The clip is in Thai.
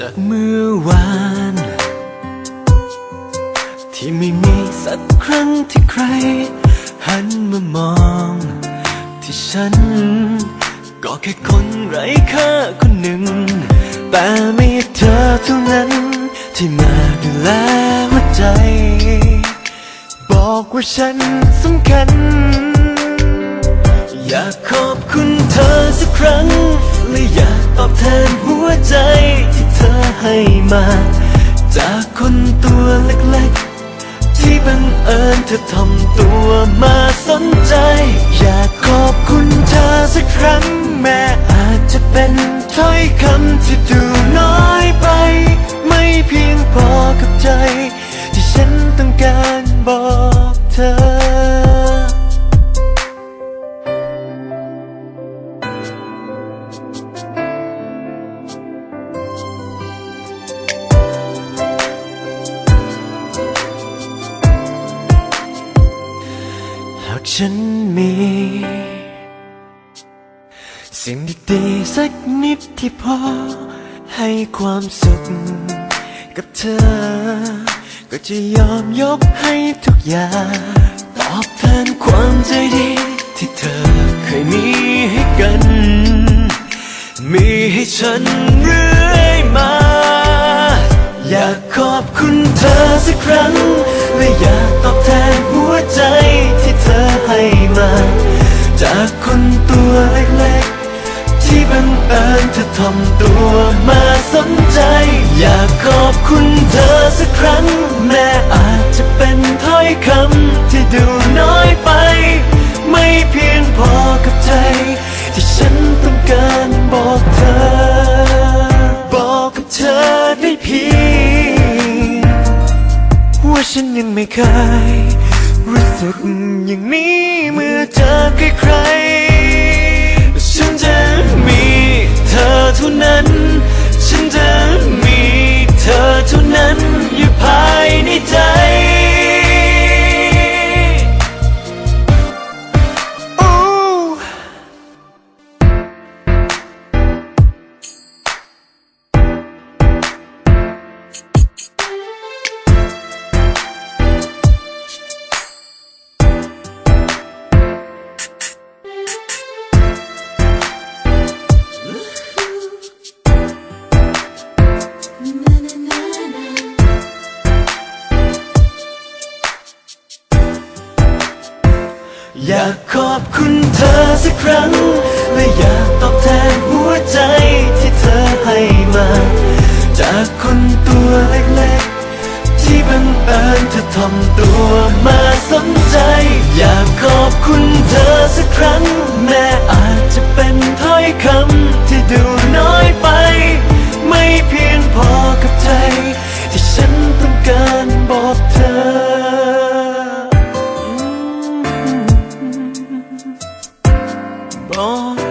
จะเมื่อวาน ที่ไม่มีสักครั้งที่ใคร หันมามอง ที่ฉัน ก็แค่คนไร้ค่าคนหนึ่ง แต่มีเธอเท่านั้น ที่มาดูแลหัวใจ บอกว่าฉันสำคัญ อยากขอบคุณเธอสักครั้ง และอยากตอบแทนหัวใจ ให้มา จากคนตัวเล็กๆ ที่บังเอิญเธอทำตัวมาสนใจ อยากขอบคุณเธอสักครั้งแม้อาจจะเป็นถ้อยคำที่ดูน้อยไป ไม่เพียงพอกับใจ ที่ฉันต้องการบอกเธอ ฉันมี สิ่งดีๆสักนิดที่พอ ให้ความสุขกับเธอ ก็จะยอมยกให้ทุกอย่าง ตอบแทนความใจดี ที่เธอเคยมีให้กัน มีให้ฉันเรื่อากขอบคุณเธอสักครั้ง และอยากตอบแทนหัวใจที่เธอให้มา จากคนตัวเล็กๆ ที่บังเอิญเธอทำตัวมาสนใจ อยากขอบคุณเธอสักครั้ง แม้อาจจะเป็นถ้อยคำที่ดูน้อยไป ไม่เพียงพอกับใจ ที่ฉันต้องการบอกเธอ บอกกับเธอได้เพียง ไม่เคย รู้สึกอย่างนี้เมื่อเจอใครๆฉันจะมีเธอเท่านั้นฉัน อยากขอบคุณเธอสักครั้ง และอยากตอบแทนหัวใจที่เธอให้มา จากคนตัวเล็กๆ ที่บังเอิญเธอทำตัวมาสนใจ อยากขอบคุณเธอสักครั้ง แม้อาจจะเป็นถ้อยคำ 어.